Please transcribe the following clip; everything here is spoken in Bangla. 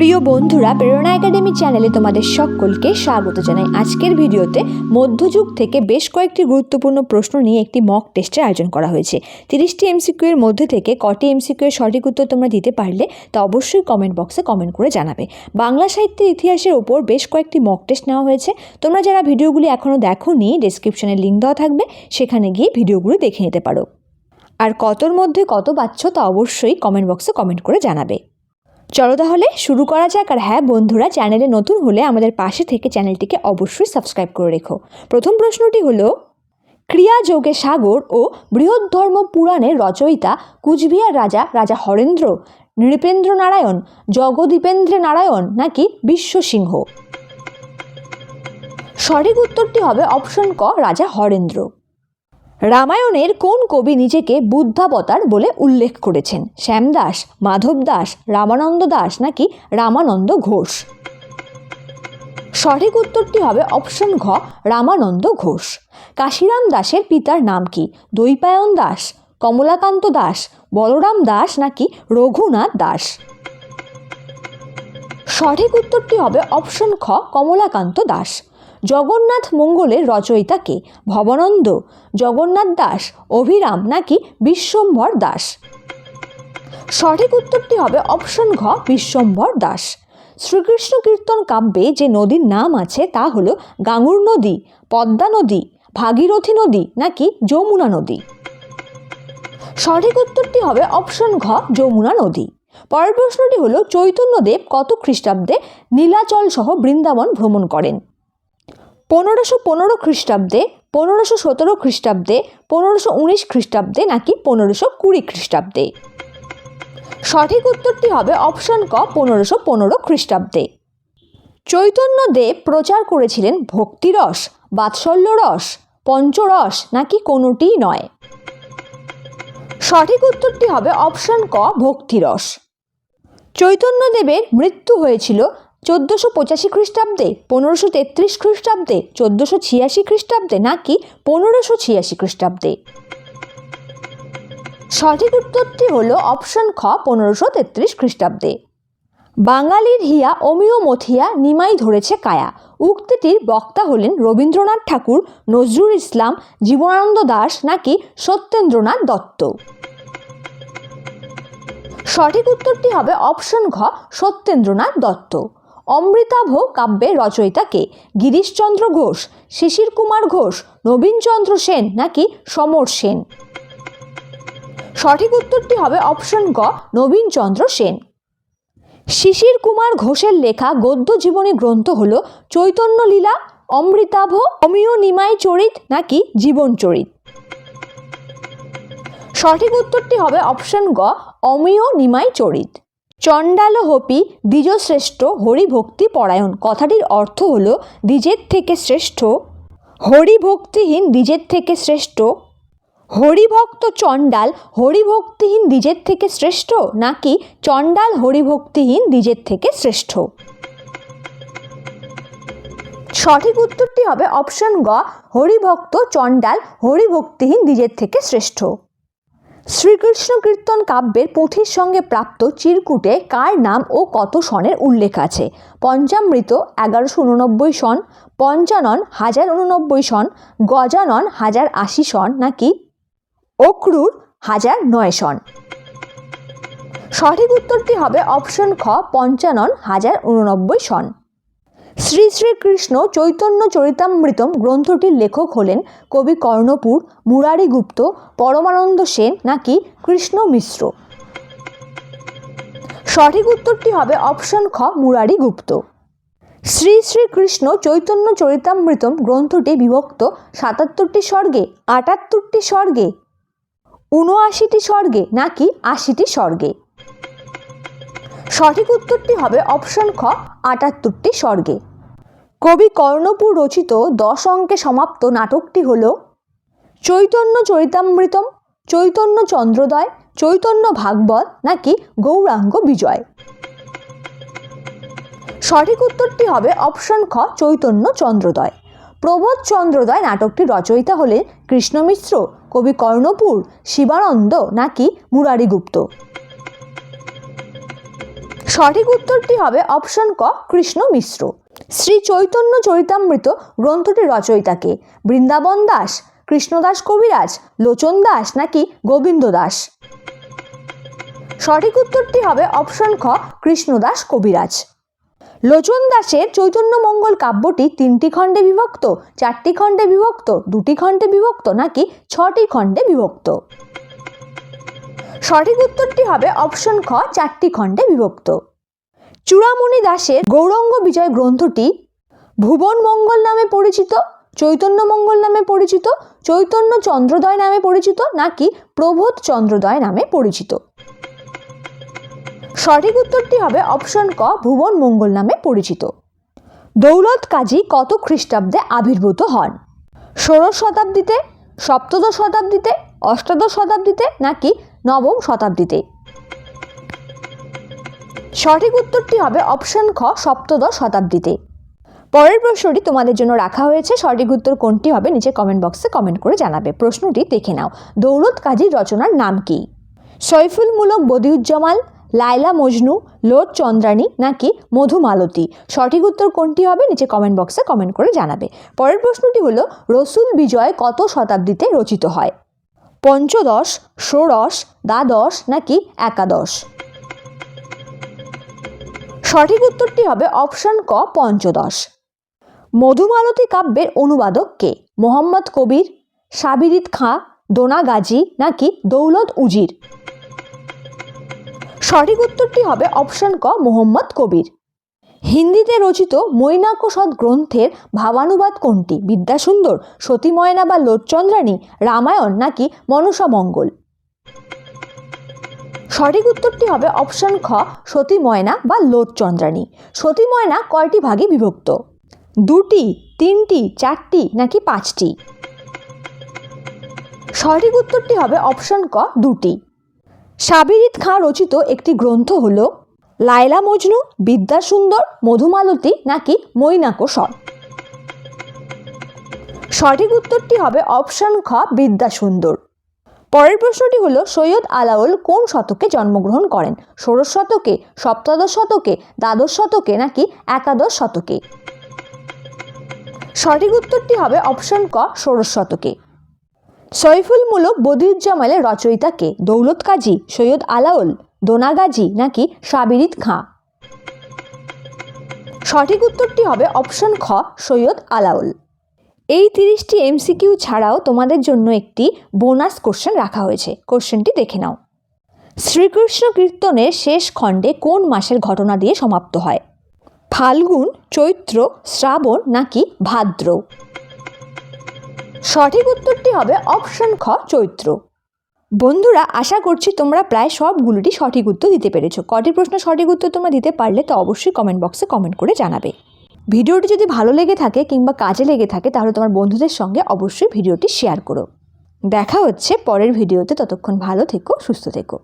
প্রিয় বন্ধুরা, প্রেরণা একাডেমি চ্যানেলে তোমাদের সকলকে স্বাগত জানাই। আজকের ভিডিওতে মধ্যযুগ থেকে বেশ কয়েকটি গুরুত্বপূর্ণ প্রশ্ন নিয়ে একটি মক টেস্টের আয়োজন করা হয়েছে। তিরিশটি এমসিকিউ এর মধ্যে থেকে কটি এমসিকিউ এর সঠিক উত্তর তোমরা দিতে পারলে তা অবশ্যই কমেন্ট বক্সে কমেন্ট করে জানাবে। বাংলা সাহিত্যের ইতিহাসের ওপর বেশ কয়েকটি মক টেস্ট নেওয়া হয়েছে। তোমরা যারা ভিডিওগুলি এখনও দেখোনি ডেসক্রিপশনে লিঙ্ক দেওয়া থাকবে, সেখানে গিয়ে ভিডিওগুলো দেখে নিতে পারো। আর কতর মধ্যে কত পাচ্ছ তা অবশ্যই কমেন্ট বক্সে কমেন্ট করে জানাবে। চলো তাহলে শুরু করা যাক আর হ্যাঁ বন্ধুরা, চ্যানেলে নতুন হলে আমাদের পাশে থেকে চ্যানেলটিকে অবশ্যই সাবস্ক্রাইব করে রেখো। প্রথম প্রশ্নটি হলো ক্রিয়াযোগে সাগর ও বৃহদ্ধর্ম পুরাণের রচয়িতা কুচবিহার রাজা রাজা হরেন্দ্র, নৃপেন্দ্র নারায়ণ, জগদীপেন্দ্র নারায়ণ নাকি বিশ্বসিংহ সঠিক উত্তরটি হবে অপশন ক, রাজা হরেন্দ্র। রামায়ণের কোন কবি নিজেকে বুদ্ধাবতার বলে উল্লেখ করেছেন? শ্যামদাস মাধব দাস রামানন্দ দাস নাকি রামানন্দ ঘোষ? সঠিক উত্তরটি হবে অপশন ঘ, রামানন্দ ঘোষ। কাশিরাম দাসের পিতার নাম কি? দৈপায়ন দাস, কমলাকান্ত দাস, বলরাম দাস নাকি রঘুনাথ দাস? সঠিক উত্তরটি হবে অপশন খ, কমলাকান্ত দাস। জগন্নাথ মঙ্গলের রচয়িতা কে? ভবানন্দ, জগন্নাথ দাস, অভিরাম নাকি বিশ্বম্ভর দাস? সঠিক উত্তরটি হবে অপশন ঘ, বিশ্বম্ভর দাস। শ্রীকৃষ্ণ কীর্তন কাব্যে যে নদীর নাম আছে তা হলো গাঙ্গুর নদী, পদ্মা নদী, ভাগীরথী নদী নাকি যমুনা নদী? সঠিক উত্তরটি হবে অপশন ঘ, যমুনা নদী। পরের প্রশ্নটি হলো চৈতন্যদেব কত খ্রিস্টাব্দে নীলাচল সহ বৃন্দাবন ভ্রমণ করেন? পনেরোশো পনেরো খ্রিস্টাব্দে, পনেরোশো সতেরো খ্রিস্টাব্দে, পনেরোশো উনিশ খ্রিস্টাব্দে নাকি পনেরোশো কুড়ি খ্রিস্টাব্দে? সঠিক উত্তরটি হবে অপশন ক, পনেরোশো পনেরো খ্রিস্টাব্দে। চৈতন্যদেব প্রচার করেছিলেন ভক্তিরস বাৎসল্য রস পঞ্চরস নাকি কোনোটিই নয়। সঠিক উত্তরটি হবে অপশন ক, ভক্তিরস। চৈতন্যদেবের মৃত্যু হয়েছিল চোদ্দোশো পঁচাশি খ্রিস্টাব্দে, পনেরোশো তেত্রিশ খ্রিস্টাব্দে, চোদ্দোশো ছিয়াশি খ্রিস্টাব্দে নাকি পনেরোশো ছিয়াশি খ্রিস্টাব্দে? সঠিক উত্তরটি হলো অপশন খ, পনেরোশো তেত্রিশ খ্রিস্টাব্দে। বাঙালির হিয়া অমিয় মথিয়া নিমাই ধরেছে কায়া। উক্তিটির বক্তা হলেন রবীন্দ্রনাথ ঠাকুর, নজরুল ইসলাম, জীবনানন্দ দাস নাকি সত্যেন্দ্রনাথ দত্ত। সঠিক উত্তরটি হবে অপশন ঘ, সত্যেন্দ্রনাথ দত্ত। অমৃতাভ কাব্যের রচয়িতা কে? গিরিশচন্দ্র ঘোষ, শিশির কুমার ঘোষ, নবীনচন্দ্র সেন নাকি সমর সেন? সঠিক উত্তরটি হবে অপশন গ, নবীনচন্দ্র সেন। শিশির কুমার ঘোষের লেখা গদ্য জীবনী গ্রন্থ হল চৈতন্য লীলা, অমৃতাভ, অমিয় নিমাই চরিত নাকি জীবন চরিত? সঠিক উত্তরটি হবে অপশন গ, অমিয় নিমাই চরিত। চণ্ডাল হোপি দ্বিজশ্রেষ্ঠ হরিভক্তি পরায়ণ। কথাটির অর্থ হল, দ্বিজের থেকে শ্রেষ্ঠ হরিভক্তিহীন দ্বিজের থেকে শ্রেষ্ঠ হরিভক্ত চণ্ডাল হরিভক্তিহীন দ্বিজের থেকে শ্রেষ্ঠ, নাকি চণ্ডাল হরিভক্তিহীন দ্বিজের থেকে শ্রেষ্ঠ? সঠিক উত্তরটি হবে অপশন গ, হরিভক্ত চণ্ডাল হরিভক্তিহীন দ্বিজের থেকে শ্রেষ্ঠ। শ্রীকৃষ্ণ কীর্তন কাব্যের পুঁথির সঙ্গে প্রাপ্ত চিরকুটে কার নাম ও কত সনের উল্লেখ আছে? পঞ্চামৃত এগারোশো উননব্বই সন, পঞ্চানন হাজার উননব্বই সন, গজানন হাজার আশি সন নাকি অক্রুর হাজার নয় সন? সঠিক উত্তরটি হবে অপশন খ, পঞ্চানন হাজার উননব্বই সন। শ্রী শ্রীকৃষ্ণ চৈতন্য চরিতামৃতম গ্রন্থটির লেখক হলেন কবি কর্ণপুর, মুরারি গুপ্ত, পরমানন্দ সেন নাকি কৃষ্ণ মিশ্র। সঠিক উত্তরটি হবে অপশন খ, মুরারি গুপ্ত। শ্রী শ্রীকৃষ্ণ চৈতন্য চরিতামৃতম গ্রন্থটি বিভক্ত সাতাত্তরটি স্বর্গে, আটাত্তরটি স্বর্গে উনআশিটি স্বর্গে নাকি আশিটি স্বর্গে। সঠিক উত্তরটি হবে অপশন খ, আটাত্তরটি স্বর্গে। কবি কর্ণপুর রচিত দশ অঙ্কে সমাপ্ত নাটকটি হল চৈতন্য চরিতামৃতম, চৈতন্য চন্দ্রোদয়, চৈতন্য ভাগবত নাকি গৌরাঙ্গ বিজয়? সঠিক উত্তরটি হবে অপশন খ, চৈতন্য চন্দ্রোদয়। প্রবোধ চন্দ্রোদয় নাটকটির রচয়িতা হলেন কৃষ্ণ মিশ্র, কবি কর্ণপুর, শিবানন্দ নাকি মুরারিগুপ্ত সঠিক উত্তরটি হবে অপশন ক, কৃষ্ণ মিশ্র। শ্রী চৈতন্য চরিতামৃত গ্রন্থটির রচয়িতাকে বৃন্দাবন দাস কৃষ্ণদাস কবিরাজ, লোচন দাস নাকি গোবিন্দ দাস? সঠিক উত্তরটি হবে অপশন খ কৃষ্ণদাস কবিরাজ। লোচন দাসের চৈতন্য মঙ্গল কাব্যটি তিনটি খণ্ডে বিভক্ত, চারটি খণ্ডে বিভক্ত, দুটি খণ্ডে বিভক্ত নাকি ছটি খণ্ডে বিভক্ত? সঠিক উত্তরটি হবে অপশন খ, চারটি খণ্ডে বিভক্ত। চূড়ামণি দাসের গৌরঙ্গ বিজয় গ্রন্থটি ভুবন মঙ্গল নামে পরিচিত, চৈতন্য মঙ্গল নামে পরিচিত, চৈতন্য চন্দ্রদয় নামে পরিচিত নাকি প্রবোধ চন্দ্রদয় নামে পরিচিত? সঠিক উত্তরটি হবে অপশন ক, ভুবন মঙ্গল নামে পরিচিত। দৌলত কাজী কত খ্রিস্টাব্দে আবির্ভূত হন? ষোড়শ শতাব্দীতে, সপ্তদশ শতাব্দীতে, অষ্টাদশ শতাব্দীতে নাকি নবম শতাব্দীতে? সঠিক উত্তরটি হবে অপশন খ, সপ্তদশ শতাব্দীতে। পরের প্রশ্নটি তোমাদের জন্য রাখা হয়েছে। সঠিক উত্তর কোনটি হবে নিচে কমেন্ট বক্সে কমেন্ট করে জানাবে। প্রশ্নটি দেখে নাও। দৌলত কাজীর রচনার নাম কি? সৈফুলমূলক বদিউজ্জামাল, লায়লা মজনু লোট চন্দ্রাণী নাকি মধুমালতী সঠিক উত্তর কোনটি হবে নিচে কমেন্ট বক্সে কমেন্ট করে জানাবে। পরের প্রশ্নটি হলো, রসুল বিজয় কত শতাব্দীতে রচিত হয়? পঞ্চদশ, ষোড়শ, দ্বাদশ নাকি একাদশ? সঠিক উত্তরটি হবে অপশন ক, পঞ্চদশ। মধুমালতী কাব্যের অনুবাদক কে? মোহাম্মদ কবির সাবিরিত খাঁ, দোনা গাজী নাকি দৌলত উজির? সঠিক উত্তরটি হবে অপশন ক, মোহাম্মদ কবির। হিন্দিতে রচিত মৈনাকসদ গ্রন্থের ভাবানুবাদ কোনটি? বিদ্যাসুন্দর, সতীময়না বা লোকচন্দ্রাণী, রামায়ণ নাকি মনসা মঙ্গল? সঠিক উত্তরটি হবে অপশন খ, সতী ময়না বা লোটচন্দ্রাণী সতী ময়না কয়টি ভাগে বিভক্ত? দুটি, তিনটি, চারটি নাকি পাঁচটি? সঠিক উত্তরটি হবে অপশন ক, দুটি। সাবিরিত খাঁ রচিত একটি গ্রন্থ হল লায়লা মজনু, বিদ্যাসুন্দর, মধুমালতী নাকি মৈনাকসর সঠিক উত্তরটি হবে অপশন খ, বিদ্যাসুন্দর। পরের প্রশ্নটি হলো, সৈয়দ আলাউল কোন শতকে জন্মগ্রহণ করেন? ষোড়শ শতকে, সপ্তদশ শতকে, দ্বাদশ শতকে, নাকি একাদশ শতকে? সঠিক উত্তরটি হবে অপশন ক, ষোড়শ শতকে। সৈফুল সৈফুলমূলক বদিউজ্জামালের রচয়িতাকে দৌলত কাজী, সৈয়দ আলাউল দোনা গাজী নাকি সাবিরিত খাঁ? সঠিক উত্তরটি হবে অপশন খ, সৈয়দ আলাউল। এই তিরিশটি এমসিকিউ ছাড়াও তোমাদের জন্য একটি বোনাস কোশ্চেন রাখা হয়েছে। কোশ্চেনটি দেখে নাও। শ্রীকৃষ্ণ কীর্তনের শেষ খণ্ডে কোন মাসের ঘটনা দিয়ে সমাপ্ত হয়? ফাল্গুন, চৈত্র, শ্রাবণ নাকি ভাদ্র? সঠিক উত্তরটি হবে অপশন খ, চৈত্র। বন্ধুরা, আশা করছি তোমরা প্রায় সবগুলোটি সঠিক উত্তর দিতে পেরেছ। কটি প্রশ্ন সঠিক উত্তর তোমরা দিতে পারলে তো অবশ্যই কমেন্ট বক্সে কমেন্ট করে জানাবে। ভিডিওটি যদি ভালো লেগে থাকে কিংবা কাজে লেগে থাকে, তাহলে তোমার বন্ধুদের সঙ্গে অবশ্যই ভিডিওটি শেয়ার করো। দেখা হচ্ছে পরের ভিডিওতে, ততক্ষণ ভালো থেকো, সুস্থ থেকো।